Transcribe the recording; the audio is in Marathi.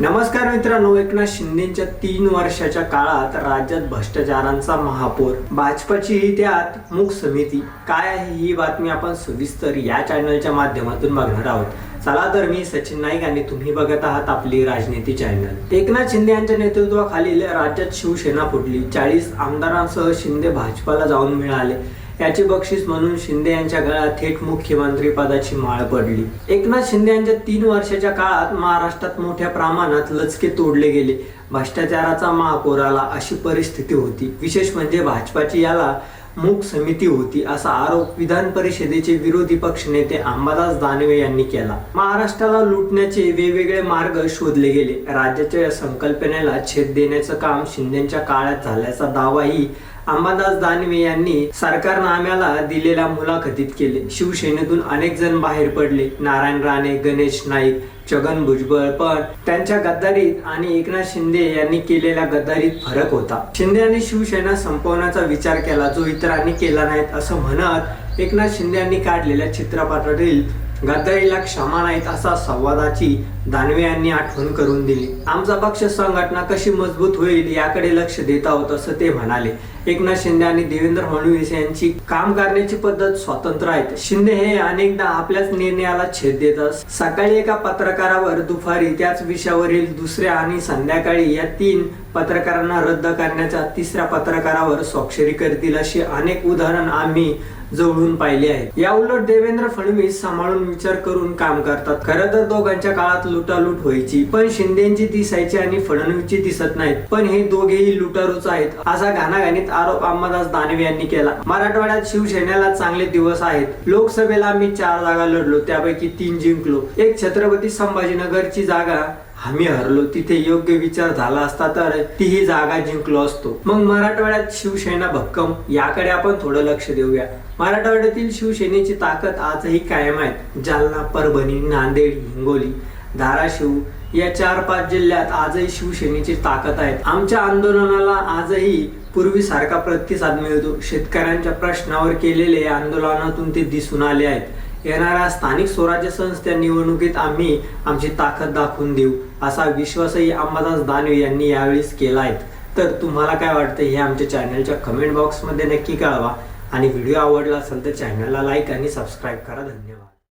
नमस्कार मित्रांनो एकनाथ शिंदेच्या तीन वर्षाच्या काळात राज्यात भ्रष्टाचारांचा महापौर भाजपाची ही त्यात मुख समिती. काय आहे ही बातमी आपण सविस्तर या चॅनलच्या माध्यमातून बघणार आहोत. चला तर मी सचिन नाईक आणि तुम्ही बघत आहात आपली राजनीती चॅनल एकनाथ शिंदे यांच्या नेतृत्वाखालील राज्यात शिवसेना फुटली. चाळीस आमदारांसह शिंदे भाजपाला जाऊन मिळाले. याची बक्षीस म्हणून शिंदे यांच्या गळ्यात थेट मुख्यमंत्री पदाची माळ पडली. एकनाथ शिंदे यांच्या तीन वर्षाच्या काळात महाराष्ट्रात मोठ्या प्रमाणात लचके तोडले गेले. भ्रष्टाचाराचा महापूर आला अशी परिस्थिती होती. विशेष म्हणजे भाजपाची याला मूक समिती होती असा आरोप विधान परिषदेचे विरोधी पक्ष नेते अंबादास दानवे यांनी केला. महाराष्ट्राला लुटण्याचे वेगवेगळे मार्ग शोधले गेले. राज्याच्या या संकल्पनेला छेद देण्याचं काम शिंदेच्या काळात झाल्याचा दावाही अंबादास दानवे यांनी सरकारनाम्याला दिलेल्या मुलाखतीत केले. शिवसेनेतून अनेक जण बाहेर पडले. नारायण राणे गणेश नाईक छगन भुजबळ पण त्यांच्या गद्दारीत आणि एकनाथ शिंदे यांनी केलेल्या गद्दारीत फरक होता. शिंदे यांनी शिवसेना संपवण्याचा विचार केला जो इतरांनी केला नाहीत असं म्हणत एकनाथ शिंदे यांनी काढलेल्या चित्रपटातील गद्दारीला क्षमा नाहीत असा संवादाची दानवे यांनी आठवण करून दिली. आमचा पक्ष संघटना कशी मजबूत होईल याकडे लक्ष देत आहोत असं ते म्हणाले. एकनाथ शिंदे आणि देवेंद्र फडणवीस यांची काम करण्याची पद्धत स्वतंत्र आहेत. शिंदे हे अनेकदा आपल्याच निर्णयाला छेद देतात सकाळी एका पत्रकारावर दुपारी त्याच विषयावरील दुसऱ्या आणि संध्याकाळी या तीन पत्रकारांना रद्द करण्याच्या तिसऱ्या पत्रकारावर स्वाक्षरी करतील अशी अनेक उदाहरण आम्ही जवळून पाहिले आहे या उलट देवेंद्र फडणवीस सांभाळून विचार करून काम करतात. खरं तर दोघांच्या काळात लुटालूट व्हायची पण शिंदेची दिसायची आणि फडणवीसची दिसत नाहीत. पण हे दोघेही लुटारूच आहेत असा घाणाघाणीत आरोप अंबादास दानवे यांनी केला. मराठवाड्यात शिवसेनेला चांगले दिवस आहेत. लोकसभेला आम्ही चार जागा लढलो त्यापैकी तीन जिंकलो. एक छत्रपती संभाजीनगरची जागा आम्ही हरलो तिथे योग्य विचार झाला असता तर तीही जागा जिंकलो असतो. मग मराठवाड्यात शिवसेना भक्कम याकडे आपण थोडं लक्ष देऊया. मराठवाड्यातील शिवसेनेची ताकद आजही कायम आहे. जालना परभणी नांदेड हिंगोली धाराशिव या चार पाच जिल्ह्यात आजही शिवसेनेची ताकद आहे. आमच्या आंदोलनाला आजही पूर्वीसारखा प्रतिसाद मिळतो. शेतकऱ्यांच्या प्रश्नावर केलेले आंदोलनातून ते दिसून आले आहेत. येणाऱ्या स्थानिक स्वराज्य संस्था निवडणुकीत आम्ही आमची ताकद दाखवून देऊ असा विश्वासही अंबादास दानवे यांनी यावेळेस केला आहे तर तुम्हाला काय वाटतं हे आमच्या चॅनलच्या कमेंट बॉक्समध्ये नक्की कळवा. आणि व्हिडिओ आवडला असेल तर चॅनलला लाईक आणि सबस्क्राईब करा. धन्यवाद.